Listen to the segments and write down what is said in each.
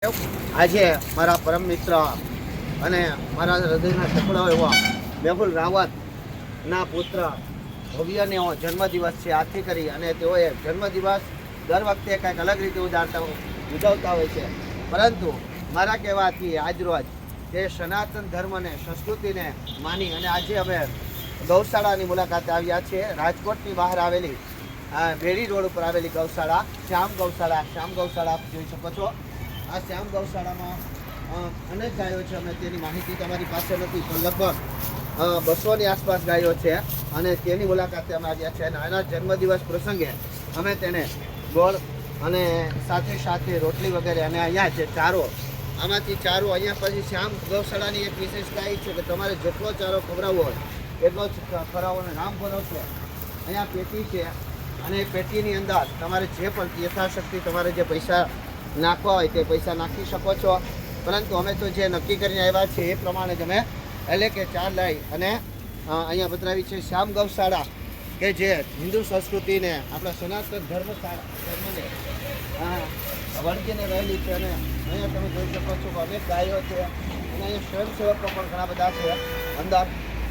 આજે મારા પરમ મિત્ર અને મારા હૃદયના ટુકડો એવા મેહુલ રાવતના પુત્ર ભવ્યનો જન્મદિવસ છે આથી કરી અને તેઓએ જન્મદિવસ દર વખતે કંઈક અલગ રીતે ઉજાડતા ઉજવતા હોય છે. પરંતુ મારા કહેવાથી આજરોજ તે સનાતન ધર્મને, સંસ્કૃતિને માની અને આજે અમે ગૌશાળાની મુલાકાતે આવ્યા છીએ. રાજકોટની બહાર આવેલી બેડી રોડ ઉપર આવેલી ગૌશાળા, શ્યામ ગૌશાળા શ્યામ ગૌશાળા જોઈ શકો છો. આ શ્યામ ગૌશાળામાં અનેક ગાયો છે અમે તેની માહિતી તમારી પાસે નથી, પણ લગભગ બસોની આસપાસ ગાયો છે. અને તેની મુલાકાતે અમે આવ્યા છે અને આના જન્મદિવસ પ્રસંગે અમે તેને ગોળ અને સાથે સાથે રોટલી વગેરે અને અહીંયા છે, ચારો. આમાંથી ચારો અહીંયા પછી શ્યામ ગૌશાળાની એક વિશેષતા એ છે કે તમારે જેટલો ચારો ખવડાવવો હોય, એટલો જ ખવડાવવાનો નામ ભરો છે. અહીંયા પેટી છે અને પેટીની અંદર તમારે જે પણ યથાશક્તિ, તમારે જે પૈસા નાખવા હોય તે પૈસા નાખી શકો છો. પરંતુ અમે તો જે નક્કી કરીને આવ્યા છીએ એ પ્રમાણે જ અમે એટલે કે ચાર લઈ અને અહીંયા બતાવી છે શ્યામ ગૌશાળા, કે જે હિન્દુ સંસ્કૃતિને, આપણા સનાતન ધર્મ ધર્મને વળગીને રહેલી છે અને અહીંયા તમે જોઈ શકો છો કે અનેક ગાયો છે અને અહીંયા સ્વયંસેવકો પણ ઘણા બધા છે. અંદર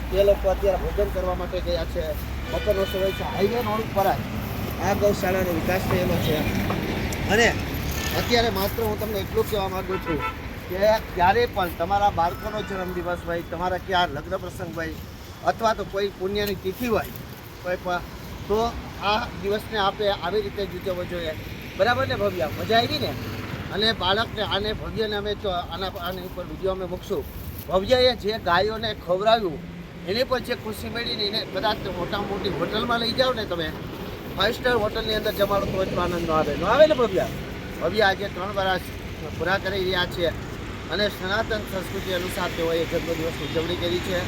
તે લોકો અત્યારે ભોજન કરવા માટે ગયા છે. બપોરનો સમય છે. હાઈવે રોડ ઉપર જ આ ગૌશાળાનો વિકાસ થયેલો છે. અને અત્યારે માત્ર હું તમને એટલું કહેવા માગું છું કે ક્યારે પણ તમારા બાળકોનો જન્મદિવસ હોય, તમારા ક્યાં લગ્ન પ્રસંગ હોય અથવા તો કોઈ પુણ્યની તિથિ હોય, કોઈ પણ, તો આ દિવસને આપણે આવી રીતે જ ઉજવવો જોઈએ. બરાબર ને ભવ્ય? મજા આવી ને? અને બાળકને, આને ભવ્યને અમે આના, આની ઉપર વીડિયો અમે મૂકશું. ભવ્યએ જે ગાયોને ખવડાવ્યું, એની પર જે ખુશી મેળવીને એને કદાચ મોટા મોટી હોટલમાં લઈ જાઓ ને તમે. ફાઇવ સ્ટાર હોટલની અંદર જમાડો તો જ આનંદ આવે. ન આવે ને ભવ્ય? ભવ્ય આજે ત્રણ વર્ષ પૂરા કરી રહ્યા છે અને સનાતન સંસ્કૃતિ અનુસાર તેઓએ જન્મદિવસની ઉજવણી કરી છે.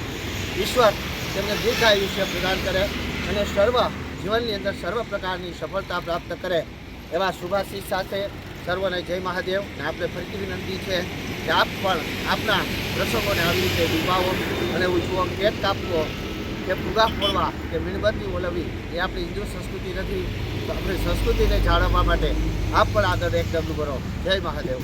ઈશ્વર તેમને દીર્ઘ આયુષ્ય પ્રદાન કરે અને સર્વ જીવનની અંદર સર્વ પ્રકારની સફળતા પ્રાપ્ત કરે એવા શુભાશીષ સાથે સર્વને જય મહાદેવ ને આપણે ફરીથી વિનંતી છે કે આપ પણ આપના પ્રસંગોને આવી રીતે ડૂબાવો અને ઉજવો કેક કાપવો કે ફુગા ફોડવા કે મીણબત્તી ઓલવવી, એ આપણી હિન્દુ સંસ્કૃતિ નથી. તો આપણી સંસ્કૃતિને જાળવવા માટે આપ પણ આગળ એક ડબલું ભરો. જય મહાદેવ.